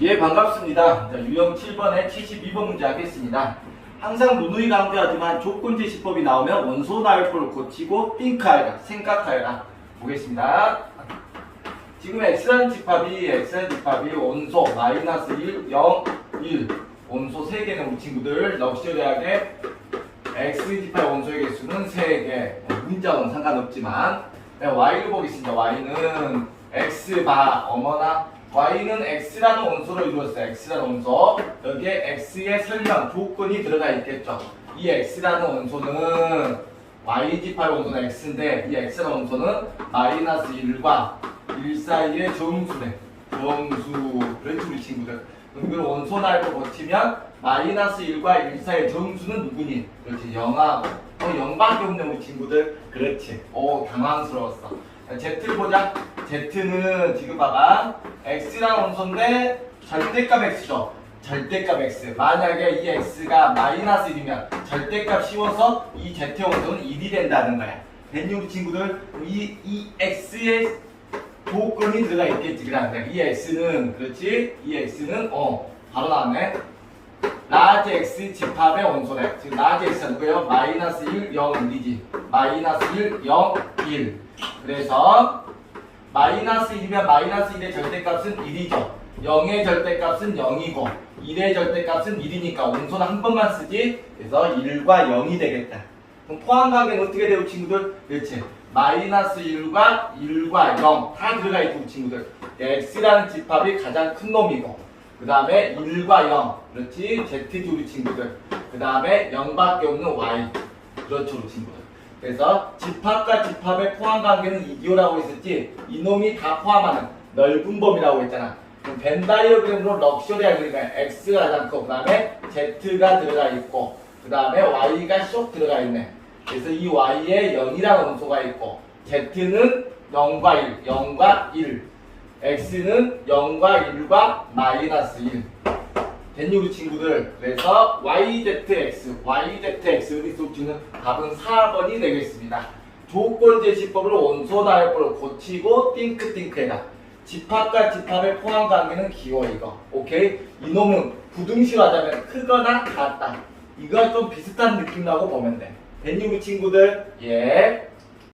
예 반갑습니다. 자, 유형 7번에 72번 문제 하겠습니다. 항상 누누이 강조하지만 조건 제시법이 나오면 원소 나열법을 고치고 띵크하여라 생각하여라 보겠습니다. 지금 x라는 집합이 x라는 집합이 원소 마이너스 1, 0, 1 원소 3개는 우리 친구들 럭셔리하게 x 집합 원소의 개수는 3개 문자는 상관없지만 네, y를 보겠습니다. y는 x바 어머나 y는 x라는 원소로 이루어졌어요. x라는 원소 여기에 x의 설명 조건이 들어가 있겠죠. 이 x라는 원소는 y 집합 원소는 x인데 이 x라는 원소는 마이너스 1과 1 사이의 정수래. 정수. 그 친구들. 그럼 이걸 원소 나열로 고치면 마이너스 1과 1 사이의 정수는 누구니? 그렇지 0하고 어 0밖에 없네 우리 친구들. 그렇지. 오 당황스러웠어. 자, Z를 보자. Z는 지금 봐봐. X랑 원소인데 절대값 X죠. 절대값 X. 만약에 이 X가 마이너스 1이면 절대값 씌워서 이 Z 원소는 1이 된다는 거야. 됐니 우리 친구들? 이, 이 X의 조건이 들어가 있겠지. 그다음에 이 X는 그렇지. 이 X는 어 바로 나왔네. 라지 X 집합의 원소래. 지금 라지 X가 누구예요? 마이너스 1, 0, 1이지. 마이너스 1, 0, 1. 그래서 마이너스 1이면 마이너스 1의 절대값은 1이죠. 0의 절대값은 0이고 1의 절대값은 1이니까 원소는 한 번만 쓰지. 그래서 1과 0이 되겠다. 그럼 포함 관계는 어떻게 돼요, 친구들? 그렇지. 마이너스 1과 1과 0 다 들어가 있고, 친구들. x라는 집합이 가장 큰 놈이고, 그 다음에 1과 0, 그렇지. z지, 우리 친구들. 그 다음에 0밖에 없는 y. 그렇죠, 우리 친구들. 그래서 집합과 집합의 포함 관계는 이기호라고 했었지, 이놈이 다 포함하는 넓은 범위라고 했잖아. 그럼 벤 다이어그램으로 럭셔리하게 그러니까 x가 가장 크고, 그 다음에 z가 들어가 있고, 그 다음에 y가 쏙 들어가 있네. 그래서 이 y에 0이라는 원소가 있고 z는 0과 1, 0과 1 x는 0과 1과 마이너스 1 됐니 우리 친구들? 그래서 yzx, yzx 우리 수지는 답은 4번이 되겠습니다. 조건 제시법으로 원소 나열법을 고치고 띵크띵크 해라. 집합과 집합의 포함 관계는 기호 이거. 오케이? 이놈은 부등식하자면 크거나 같다. 이거 좀 비슷한 느낌 나고 보면 돼 됐니 우리 친구들? 예